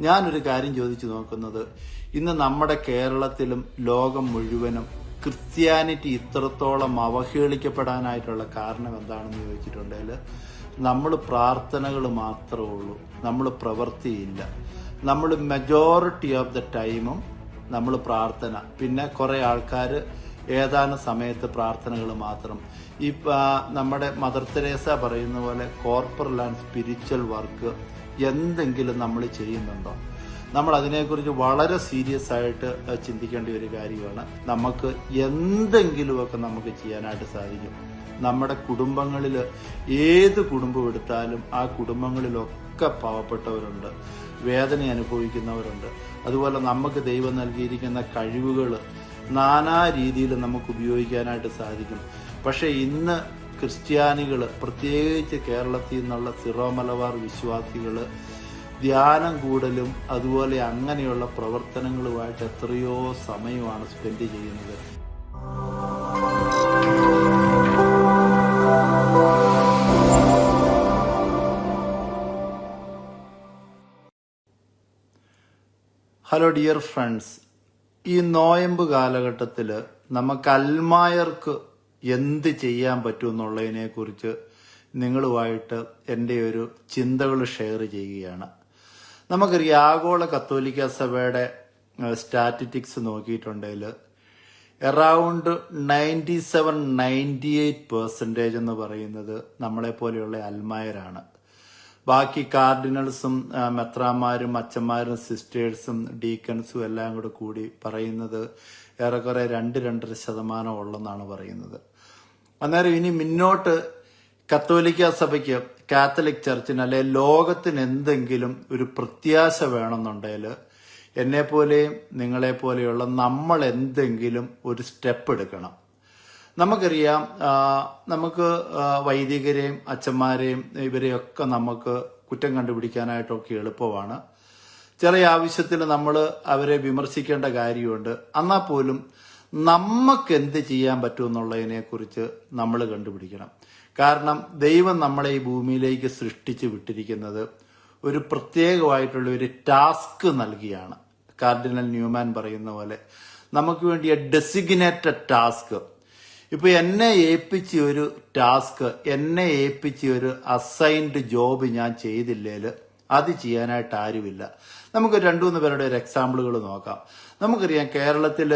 ഞാനൊരു കാര്യം ചോദിച്ചു നോക്കുന്നത്. ഇന്ന് നമ്മുടെ കേരളത്തിലും ലോകം മുഴുവനും ക്രിസ്ത്യാനിറ്റി ഇത്രത്തോളം അവഹേളിക്കപ്പെടാനായിട്ടുള്ള കാരണം എന്താണെന്ന് ചോദിച്ചിട്ടുണ്ടെങ്കിൽ നമ്മൾ പ്രാർത്ഥനകൾ മാത്രമേ ഉള്ളൂ. നമ്മൾ പ്രവൃത്തിയില്ല. നമ്മൾ മെജോറിറ്റി ഓഫ് ദ ടൈമും നമ്മൾ പ്രാർത്ഥന. പിന്നെ കുറേ ആൾക്കാർ ഏതാനും സമയത്ത് പ്രാർത്ഥനകൾ മാത്രം. ഈ നമ്മുടെ മദർ തെരേസ പറയുന്ന പോലെ കോർപ്പറൽ ആൻഡ് സ്പിരിച്വൽ വർക്ക് എന്തെങ്കിലും നമ്മൾ ചെയ്യുന്നുണ്ടോ? നമ്മൾ അതിനെക്കുറിച്ച് വളരെ സീരിയസ് ആയിട്ട് ചിന്തിക്കേണ്ട ഒരു കാര്യമാണ്. നമുക്ക് എന്തെങ്കിലുമൊക്കെ നമുക്ക് ചെയ്യാനായിട്ട് സാധിക്കും. നമ്മുടെ കുടുംബങ്ങളിൽ ഏത് കുടുംബം എടുത്താലും ആ കുടുംബങ്ങളിലൊക്കെ പാവപ്പെട്ടവരുണ്ട് വേദന അനുഭവിക്കുന്നവരുണ്ട്. അതുപോലെ നമുക്ക് ദൈവം നൽകിയിരിക്കുന്ന കഴിവുകൾ നാനാ രീതിയിൽ നമുക്ക് ഉപയോഗിക്കാനായിട്ട് സാധിക്കും. പക്ഷേ ഇന്ന് ക്രിസ്ത്യാനികൾ പ്രത്യേകിച്ച് കേരളത്തിൽ നിന്നുള്ള സിറോ മലബാർ വിശ്വാസികൾ ധ്യാനം കൂടലും അതുപോലെ അങ്ങനെയുള്ള പ്രവർത്തനങ്ങളുമായിട്ട് എത്രയോ സമയമാണ് സ്പെൻഡ് ചെയ്യുന്നത്. ഹലോ ഡിയർ ഫ്രണ്ട്സ് ഈ നോയമ്പ് കാലഘട്ടത്തിൽ നമുക്ക് അൽമായർക്ക് എന്ത് ചെയ്യാൻ പറ്റും എന്നുള്ളതിനെ കുറിച്ച് നിങ്ങളുമായിട്ട് എന്റെ ഒരു ചിന്തകൾ ഷെയർ ചെയ്യുകയാണ്. നമുക്കറിയാം ആഗോള കത്തോലിക്ക സഭയുടെ statistics നോക്കിയിട്ടുണ്ടെങ്കിൽ around ninety seven ninety eight percentage എന്ന് പറയുന്നത് നമ്മളെ പോലെയുള്ള അൽമായരാണ്. ബാക്കി കാർഡിനൽസും മെത്രാമാരും അച്ഛന്മാരും സിസ്റ്റേഴ്സും ഡീക്കൻസും എല്ലാം കൂടെ കൂടി പറയുന്നത് ഏറെക്കുറെ രണ്ട് രണ്ടര ശതമാനം ഉള്ളെന്നാണ് പറയുന്നത്. അന്നേരം ഇനി മുന്നോട്ട് കത്തോലിക്ക സഭയ്ക്ക് കാത്തലിക് ചർച്ചിന് അല്ലെ ലോകത്തിന് എന്തെങ്കിലും ഒരു പ്രത്യാശ വേണമെന്നുണ്ടെങ്കിൽ എന്നെ പോലെയും നിങ്ങളെ പോലെയുള്ള നമ്മൾ എന്തെങ്കിലും ഒരു സ്റ്റെപ്പ് എടുക്കണം. നമുക്കറിയാം നമുക്ക് വൈദികരെയും അച്ഛന്മാരെയും ഇവരെയൊക്കെ നമുക്ക് കുറ്റം കണ്ടുപിടിക്കാനായിട്ടൊക്കെ എളുപ്പമാണ്. ചെറിയ ആവശ്യത്തിൽ നമ്മൾ അവരെ വിമർശിക്കേണ്ട കാര്യമുണ്ട്. എന്നാൽ പോലും നമുക്ക് എന്ത് ചെയ്യാൻ പറ്റും എന്നുള്ളതിനെ കുറിച്ച് നമ്മൾ കണ്ടുപിടിക്കണം. കാരണം ദൈവം നമ്മളെ ഈ ഭൂമിയിലേക്ക് സൃഷ്ടിച്ച് വിട്ടിരിക്കുന്നത് ഒരു പ്രത്യേകമായിട്ടുള്ള ഒരു ടാസ്ക് നൽകിയാണ്. കാർഡിനൽ ന്യൂമാൻ പറയുന്ന പോലെ നമുക്ക് വേണ്ടിയ ഡെസിഗ്നേറ്റഡ് ടാസ്ക്. ഇപ്പൊ എന്നെ ഏൽപ്പിച്ച ഒരു ടാസ്ക് എന്നെ ഏൽപ്പിച്ച ഒരു അസൈൻഡ് ജോബ് ഞാൻ ചെയ്തില്ലേൽ അത് ചെയ്യാനായിട്ട് ആരുമില്ല. നമുക്ക് രണ്ടു മൂന്ന് പേരുടെ ഒരു എക്സാമ്പിളുകൾ നോക്കാം. നമുക്കറിയാം കേരളത്തിൽ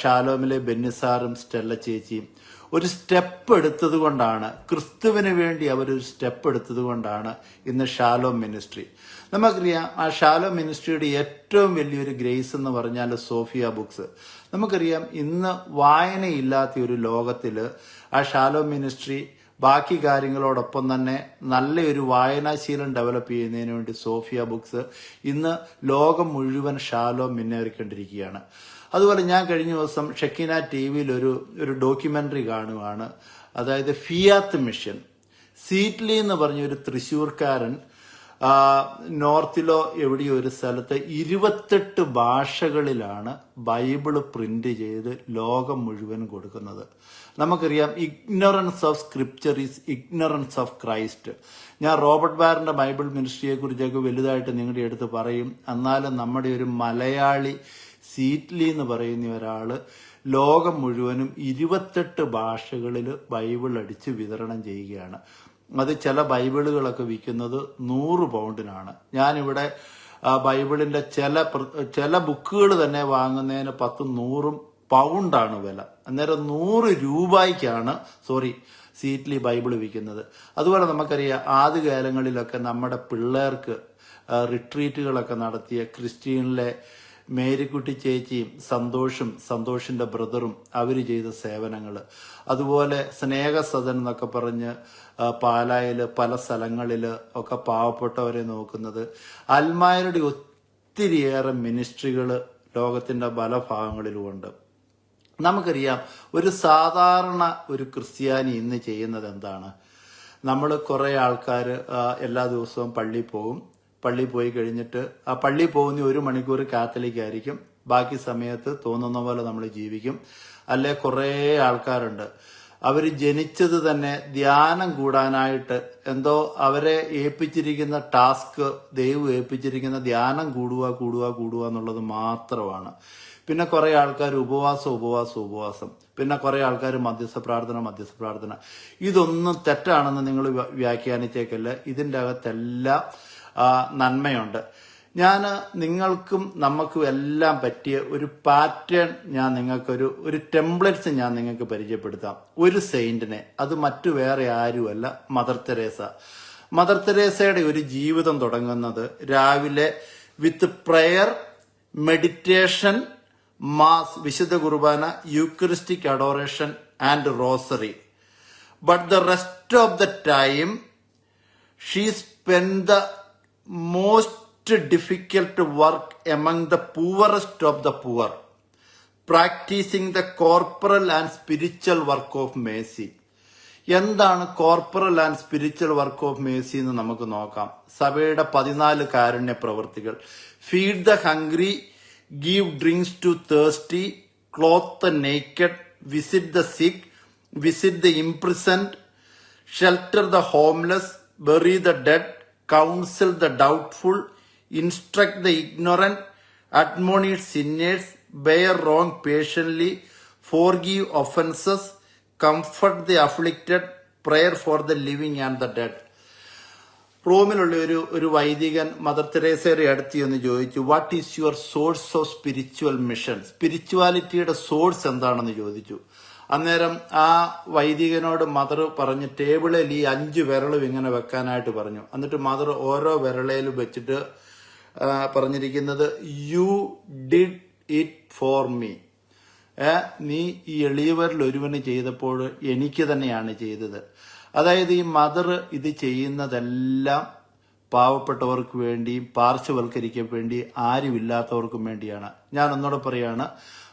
ഷാലോമിലെ ബെന്നിസാറും സ്റ്റെല്ല ചേച്ചിയും ഒരു സ്റ്റെപ്പ് എടുത്തത് കൊണ്ടാണ്. ക്രിസ്തുവിന് വേണ്ടി അവരൊരു സ്റ്റെപ്പ് എടുത്തത് കൊണ്ടാണ് ഇന്ന് ഷാലോ മിനിസ്ട്രി. നമുക്കറിയാം ആ ഷാലോ മിനിസ്ട്രിയുടെ ഏറ്റവും വലിയൊരു ഗ്രേസ് എന്ന് പറഞ്ഞാൽ സോഫിയ ബുക്സ്. നമുക്കറിയാം ഇന്ന് വായനയില്ലാത്ത ഒരു ലോകത്തിൽ ആ ഷാലോ മിനിസ്ട്രി ബാക്കി കാര്യങ്ങളോടൊപ്പം തന്നെ നല്ലൊരു വായനാശീലം ഡെവലപ്പ് ചെയ്യുന്നതിന് വേണ്ടി സോഫിയ ബുക്സ് ഇന്ന് ലോകം മുഴുവൻ ഷാലോ മുന്നേറിക്കൊണ്ടിരിക്കുകയാണ്. അതുപോലെ ഞാൻ കഴിഞ്ഞ ദിവസം ഷെക്കിന ടി വിയിൽ ഒരു ഒരു ഡോക്യുമെന്ററി കാണുവാണ്. അതായത് ഫിയാത്ത് മിഷൻ. സീറ്റ്ലി എന്ന് പറഞ്ഞ ഒരു തൃശ്ശൂർക്കാരൻ നോർത്തിലോ എവിടെയോ ഒരു സ്ഥലത്ത് ഇരുപത്തെട്ട് ഭാഷകളിലാണ് ബൈബിൾ പ്രിന്റ് ചെയ്ത് ലോകം മുഴുവൻ കൊടുക്കുന്നത്. നമുക്കറിയാം ignorance of scripture is ignorance of Christ. ഞാൻ റോബർട്ട് ബാറിന്റെ ബൈബിൾ മിനിസ്ട്രിയെ കുറിച്ചൊക്കെ വലുതായിട്ട് നിങ്ങളുടെ അടുത്ത് പറയും. എന്നാലും നമ്മുടെ ഒരു മലയാളി സീറ്റ്ലി എന്ന് പറയുന്ന ഒരാൾ ലോകം മുഴുവനും ഇരുപത്തെട്ട് ഭാഷകളിൽ ബൈബിൾ അടിച്ച് വിതരണം ചെയ്യുകയാണ്. അത് ചില ബൈബിളുകളൊക്കെ വിൽക്കുന്നത് നൂറ് പൗണ്ടിനാണ്. ഞാനിവിടെ ആ, ബൈബിളിന്റെ ചില ചില ബുക്കുകൾ തന്നെ വാങ്ങുന്നതിന് പത്തും നൂറും പൗണ്ടാണ് വില. അന്നേരം നൂറ് രൂപയ്ക്കാണ് സോറി സീറ്റ്ലി ബൈബിൾ വിൽക്കുന്നത്. അതുപോലെ നമുക്കറിയാം ആദ്യകാലങ്ങളിലൊക്കെ നമ്മുടെ പിള്ളേർക്ക് റിട്രീറ്റുകളൊക്കെ നടത്തിയ ക്രിസ്ത്യനിലെ മേരിക്കുട്ടി ചേച്ചിയും സന്തോഷും സന്തോഷിന്റെ ബ്രദറും അവർ ചെയ്ത സേവനങ്ങൾ അതുപോലെ സ്നേഹസദൻ എന്നൊക്കെ പറഞ്ഞ് പാലായിൽ പല സ്ഥലങ്ങളിൽ ഒക്കെ പാവപ്പെട്ടവരെ നോക്കുന്നത്. അൽമായരുടെ ഒത്തിരിയേറെ മിനിസ്ട്രികൾ ലോകത്തിന്റെ പല ഭാഗങ്ങളിലുമുണ്ട്. നമുക്കറിയാം ഒരു സാധാരണ ഒരു ക്രിസ്ത്യാനി ഇന്ന് ചെയ്യുന്നത് എന്താണ്? നമ്മൾ കുറെ ആൾക്കാർ എല്ലാ ദിവസവും പള്ളിയിൽ പോകും. പള്ളിയിൽ പോയി കഴിഞ്ഞിട്ട് ആ പള്ളി പോകുന്ന ഒരു മണിക്കൂർ കാത്തലിക് ആയിരിക്കും ബാക്കി സമയത്ത് തോന്നുന്ന പോലെ നമ്മൾ ജീവിക്കും. അല്ലെ? കുറേ ആൾക്കാരുണ്ട്. അവർ ജനിച്ചത് തന്നെ ധ്യാനം കൂടാനായിട്ട് എന്തോ അവരെ ഏൽപ്പിച്ചിരിക്കുന്ന ടാസ്ക് ദൈവം ഏൽപ്പിച്ചിരിക്കുന്ന ധ്യാനം കൂടുക കൂടുക കൂടുക എന്നുള്ളത് മാത്രമാണ്. പിന്നെ കുറെ ആൾക്കാർ ഉപവാസം ഉപവാസം ഉപവാസം. പിന്നെ കുറെ ആൾക്കാർ മധ്യസ്ഥ പ്രാർത്ഥന മധ്യസ്ഥ പ്രാർത്ഥന. ഇതൊന്നും തെറ്റാണെന്ന് നിങ്ങൾ വ്യാഖ്യാനിച്ചേക്കല്ല? ഇതിന്റെ അകത്തെല്ലാം നന്മയുണ്ട്. ഞാൻ നിങ്ങൾക്കും നമുക്കും എല്ലാം പറ്റിയ ഒരു പാറ്റേൺ ഞാൻ നിങ്ങൾക്കൊരു ഒരു ടെംപ്ലേറ്റ്സ് ഞാൻ നിങ്ങൾക്ക് പരിചയപ്പെടുത്താം. ഒരു സെയിന്റിനെ അത് മറ്റു വേറെ ആരുമല്ല മദർ തെരേസ. മദർ തെരേസയുടെ ഒരു ജീവിതം തുടങ്ങുന്നത് രാവിലെ വിത്ത് പ്രെയർ മെഡിറ്റേഷൻ മാസ് വിശുദ്ധ കുർബാന Eucharistic adoration and rosary. But the rest of the time she spend the most difficult work among the poorest of the poor, practicing the corporal and spiritual work of mercy. എന്താണ് corporal and spiritual work of mercy എന്ന് നമുക്ക് നോക്കാം സഭയുടെ പതിനാല് കാരുണ്യ പ്രവൃത്തികൾ feed the hungry give drinks to thirsty cloth the naked visit the sick visit the imprisoned shelter the homeless, bury the dead, counsel the doubtful, instruct the ignorant, admonish sinners, bear wrong patiently, forgive offenses, comfort the afflicted, prayer for the living and the dead. റോമിലുള്ള ഒരു ഒരു വൈദികൻ mother തെരേസയുടെ അടുത്ത് എന്ന് ചോദിച്ചു what is your source of spiritual mission സ്പിരിച്വാലിറ്റിയുടെ source എന്താണെന്ന് ചോദിച്ചു അന്നേരം ആ വൈദികനോട് മദർ പറഞ്ഞ് ടേബിളിൽ ഈ അഞ്ച് വിരളും ഇങ്ങനെ വെക്കാനായിട്ട് പറഞ്ഞു. എന്നിട്ട് മദർ ഓരോ വിരളയിലും വെച്ചിട്ട് പറഞ്ഞിരിക്കുന്നത് you did it for me നീ ഈ എളിയവരിൽ ഒരുവന് ചെയ്തപ്പോൾ എനിക്ക് തന്നെയാണ് ചെയ്തത്. അതായത് ഈ മദർ ഇത് ചെയ്യുന്നതെല്ലാം പാവപ്പെട്ടവർക്ക് വേണ്ടിയും പാർശ്വവൽക്കരിക്കാൻ വേണ്ടി ആരുമില്ലാത്തവർക്കും വേണ്ടിയാണ്. ഞാൻ ഒന്നുകൂടെ പറയാണ്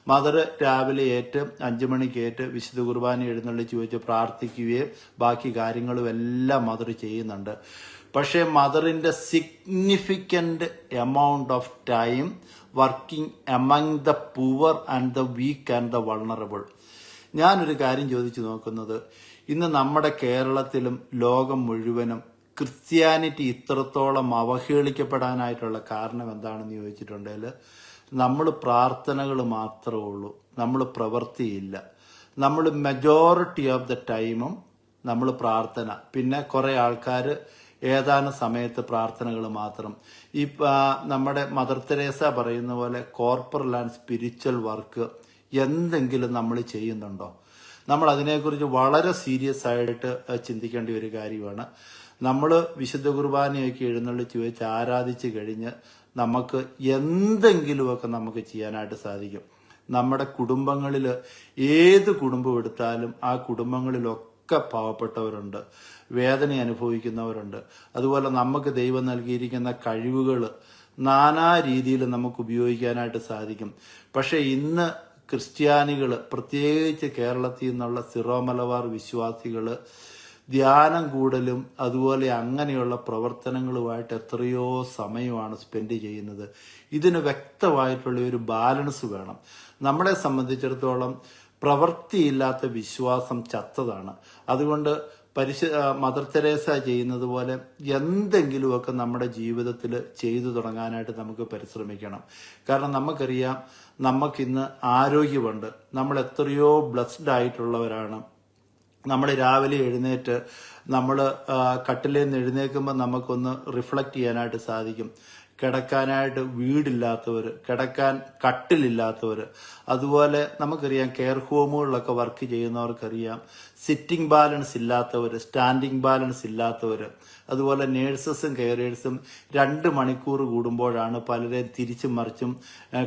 മദർ രാവിലെ ഏറ്റ് അഞ്ചു മണിക്ക് ഏറ്റ് വിശുദ്ധ കുർബാന എഴുന്നള്ളി വെച്ച് പ്രാർത്ഥിക്കുകയും ബാക്കി കാര്യങ്ങളും എല്ലാം മദർ ചെയ്യുന്നുണ്ട്. പക്ഷേ മദറിന്റെ significant amount of time working among the poor and the weak and the vulnerable ഞാനൊരു കാര്യം ചോദിച്ചു നോക്കുന്നത്. ഇന്ന് നമ്മുടെ കേരളത്തിലും ലോകം മുഴുവനും ക്രിസ്ത്യാനിറ്റി ഇത്രത്തോളം അവഹേളിക്കപ്പെടാനായിട്ടുള്ള കാരണം എന്താണെന്ന് ചോദിച്ചിട്ടുണ്ടെങ്കിൽ നമ്മൾ പ്രാർത്ഥനകൾ മാത്രമേ ഉള്ളൂ. നമ്മൾ പ്രവൃത്തിയില്ല നമ്മൾ മെജോറിറ്റി ഓഫ് ദ ടൈമും നമ്മൾ പ്രാർത്ഥന. പിന്നെ കുറെ ആൾക്കാർ ഏതാനും സമയത്ത് പ്രാർത്ഥനകൾ മാത്രം. ഈ നമ്മുടെ മദർ തെരേസ പറയുന്ന പോലെ കോർപ്പറൽ ആൻഡ് സ്പിരിച്വൽ വർക്ക് എന്തെങ്കിലും നമ്മൾ ചെയ്യുന്നുണ്ടോ? നമ്മൾ അതിനെക്കുറിച്ച് വളരെ സീരിയസ് ആയിട്ട് ചിന്തിക്കേണ്ട ഒരു കാര്യമാണ്. നമ്മൾ വിശുദ്ധ കുർബാനയൊക്കെ എഴുന്നള്ളിച്ച് വെച്ച് ആരാധിച്ച് കഴിഞ്ഞ് നമുക്ക് എന്തെങ്കിലുമൊക്കെ നമുക്ക് ചെയ്യാനായിട്ട് സാധിക്കും. നമ്മുടെ കുടുംബങ്ങളിൽ ഏത് കുടുംബം എടുത്താലും ആ കുടുംബങ്ങളിലൊക്കെ പാവപ്പെട്ടവരുണ്ട് വേദന അനുഭവിക്കുന്നവരുണ്ട്. അതുപോലെ നമുക്ക് ദൈവം നൽകിയിരിക്കുന്ന കഴിവുകൾ നാനാ രീതിയിൽ നമുക്ക് ഉപയോഗിക്കാനായിട്ട് സാധിക്കും. പക്ഷേ ഇന്ന് ക്രിസ്ത്യാനികൾ പ്രത്യേകിച്ച് കേരളത്തിൽ നിന്നുള്ള സിറോ മലബാർ വിശ്വാസികൾ ധ്യാനം കൂടലും അതുപോലെ അങ്ങനെയുള്ള പ്രവർത്തനങ്ങളുമായിട്ട് എത്രയോ സമയമാണ് സ്പെൻഡ് ചെയ്യുന്നത്. ഇതിന് വ്യക്തമായിട്ടുള്ള ഒരു ബാലൻസ് വേണം. നമ്മളെ സംബന്ധിച്ചിടത്തോളം പ്രവൃത്തിയില്ലാത്ത വിശ്വാസം ചത്തതാണ്. അതുകൊണ്ട് പരിശ മദർ തെരേസ ചെയ്യുന്നത് പോലെ എന്തെങ്കിലുമൊക്കെ നമ്മുടെ ജീവിതത്തിൽ ചെയ്തു തുടങ്ങാനായിട്ട് നമുക്ക് പരിശ്രമിക്കണം. കാരണം നമുക്കറിയാം നമുക്കിന്ന് ആരോഗ്യമുണ്ട്. നമ്മൾ എത്രയോ ബ്ലസ്ഡ് ആയിട്ടുള്ളവരാണ്. നമ്മൾ രാവിലെ എഴുന്നേറ്റ് നമ്മൾ കട്ടിലിൽ നിന്ന് എഴുന്നേൽക്കുമ്പോൾ നമുക്കൊന്ന് റിഫ്ലക്റ്റ് ചെയ്യാനായിട്ട് സാധിക്കും. കിടക്കാനായിട്ട് വീടില്ലാത്തവർ കിടക്കാൻ കട്ടിലില്ലാത്തവർ അതുപോലെ നമുക്കറിയാം കെയർ ഹോമുകളിലൊക്കെ വർക്ക് ചെയ്യുന്നവർക്കറിയാം. സിറ്റിംഗ് ബാലൻസ് ഇല്ലാത്തവർ സ്റ്റാൻഡിംഗ് ബാലൻസ് ഇല്ലാത്തവർ അതുപോലെ നേഴ്സസും കെയറേഴ്സും രണ്ട് മണിക്കൂർ കൂടുമ്പോഴാണ് പലരെയും തിരിച്ചും മറിച്ചും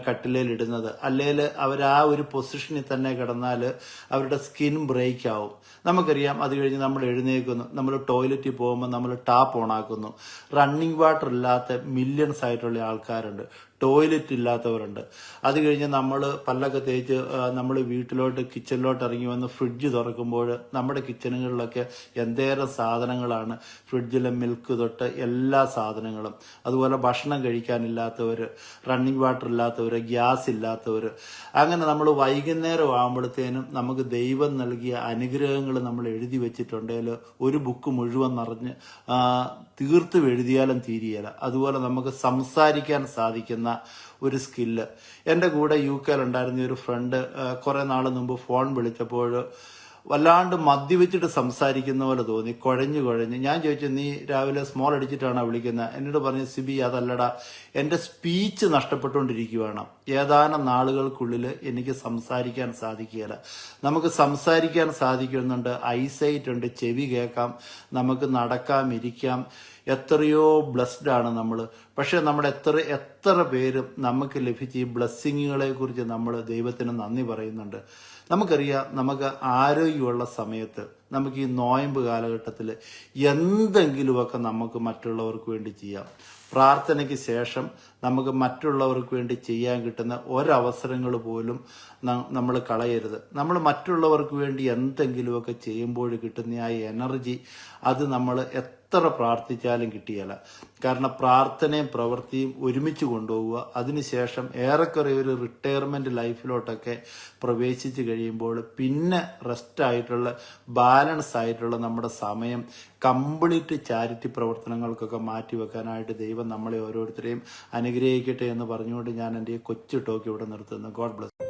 കട്ടിലേലിടുന്നത്. അല്ലെങ്കിൽ അവർ ആ ഒരു പൊസിഷനിൽ തന്നെ കിടന്നാൽ അവരുടെ സ്കിൻ ബ്രേക്ക് ആവും. നമുക്കറിയാം അത് കഴിഞ്ഞ് നമ്മൾ എഴുന്നേൽക്കുന്നു നമ്മൾ ടോയ്ലറ്റിൽ പോകുമ്പോൾ നമ്മൾ ടാപ്പ് ഓണാക്കുന്നു റണ്ണിങ് വാട്ടർ ഇല്ലാത്ത മില്യൺസ് ആയിട്ടുള്ള ആൾക്കാരുണ്ട്. ടോയ്ലറ്റ് ഇല്ലാത്തവരുണ്ട്. അത് കഴിഞ്ഞ് നമ്മൾ പല്ലൊക്കെ തേച്ച് നമ്മൾ വീട്ടിലോട്ട് കിച്ചണിലോട്ട് ഇറങ്ങി വന്ന് ഫ്രിഡ്ജ് തുറക്കുമ്പോൾ നമ്മുടെ കിച്ചണുകളിലൊക്കെ എന്തേറെ സാധനങ്ങളാണ്. ഫ്രിഡ്ജിലെ മിൽക്ക് തൊട്ട് എല്ലാ സാധനങ്ങളും. അതുപോലെ ഭക്ഷണം കഴിക്കാനില്ലാത്തവർ റണ്ണിങ് വാട്ടർ ഇല്ലാത്തവർ ഗ്യാസ് ഇല്ലാത്തവർ അങ്ങനെ നമ്മൾ വൈകുന്നേരം ആകുമ്പോഴത്തേനും നമുക്ക് ദൈവം നൽകിയ അനുഗ്രഹങ്ങൾ നമ്മൾ എഴുതി വെച്ചിട്ടുണ്ടെങ്കിൽ ഒരു ബുക്ക് മുഴുവൻ നിറഞ്ഞ് തീർത്തും എഴുതിയാലും തീരിയല. അതുപോലെ നമുക്ക് സംസാരിക്കാൻ സാധിക്കുന്ന ഒരു സ്കില്ല് എന്റെ കൂടെ യു കെയിൽ ഉണ്ടായിരുന്ന ഒരു ഫ്രണ്ട് കുറേ നാൾ മുമ്പ് ഫോൺ വിളിച്ചപ്പോൾ വല്ലാണ്ട് മദ്യവെച്ചിട്ട് സംസാരിക്കുന്ന പോലെ തോന്നി. കുഴഞ്ഞു കുഴഞ്ഞ്. ഞാൻ ചോദിച്ചു നീ രാവിലെ സ്മോൾ അടിച്ചിട്ടാണോ വിളിക്കുന്നത് എന്നോട് പറഞ്ഞു സിബി അതല്ലടാ. എന്റെ സ്പീച്ച് നഷ്ടപ്പെട്ടുകൊണ്ടിരിക്കുകയാണ് ഏതാനും നാളുകൾക്കുള്ളിൽ എനിക്ക് സംസാരിക്കാൻ സാധിക്കുകയില്ല. നമുക്ക് സംസാരിക്കാൻ സാധിക്കുന്നുണ്ട്. ഐസൈറ്റ് ഉണ്ട്. ചെവി കേൾക്കാം. നമുക്ക് നടക്കാം ഇരിക്കാം. എത്രയോ ബ്ലസ്ഡ് ആണ് നമ്മൾ പക്ഷെ നമ്മുടെ എത്ര എത്ര പേരും നമുക്ക് ലഭിച്ച ഈ ബ്ലസ്സിങ്ങുകളെ കുറിച്ച് നമ്മൾ ദൈവത്തിന് നന്ദി പറയുന്നുണ്ട്. നമുക്കറിയാം നമുക്ക് ആരോഗ്യമുള്ള സമയത്ത് നമുക്ക് ഈ നോയമ്പ് കാലഘട്ടത്തിൽ എന്തെങ്കിലുമൊക്കെ നമുക്ക് മറ്റുള്ളവർക്ക് വേണ്ടി ചെയ്യാം. പ്രാർത്ഥനയ്ക്ക് ശേഷം നമുക്ക് മറ്റുള്ളവർക്ക് വേണ്ടി ചെയ്യാൻ കിട്ടുന്ന ഒരവസരങ്ങൾ പോലും നമ്മൾ കളയരുത്. നമ്മൾ മറ്റുള്ളവർക്ക് വേണ്ടി എന്തെങ്കിലുമൊക്കെ ചെയ്യുമ്പോൾ കിട്ടുന്ന ആ എനർജി അത് നമ്മൾ എത്ര പ്രാർത്ഥിച്ചാലും കിട്ടിയല്ല കാരണം പ്രാർത്ഥനയും പ്രവൃത്തിയും ഒരുമിച്ച് കൊണ്ടുപോവുക അതിനുശേഷം ഏറെക്കുറെ ഒരു റിട്ടയർമെന്റ് ലൈഫിലോട്ടൊക്കെ പ്രവേശിച്ച് കഴിയുമ്പോൾ പിന്നെ റെസ്റ്റ് ആയിട്ടുള്ള ബാലൻസ് ആയിട്ടുള്ള നമ്മുടെ സമയം കംപ്ലീറ്റ് ചാരിറ്റി പ്രവർത്തനങ്ങൾക്കൊക്കെ മാറ്റിവെക്കാനായിട്ട് ദൈവം നമ്മളെ ഓരോരുത്തരെയും അനുഗ്രഹിക്കട്ടെ എന്ന് പറഞ്ഞുകൊണ്ട് ഞാൻ എന്റെ കൊച്ചു ടോക്ക് ഇവിടെ നിർത്തുന്നു. God bless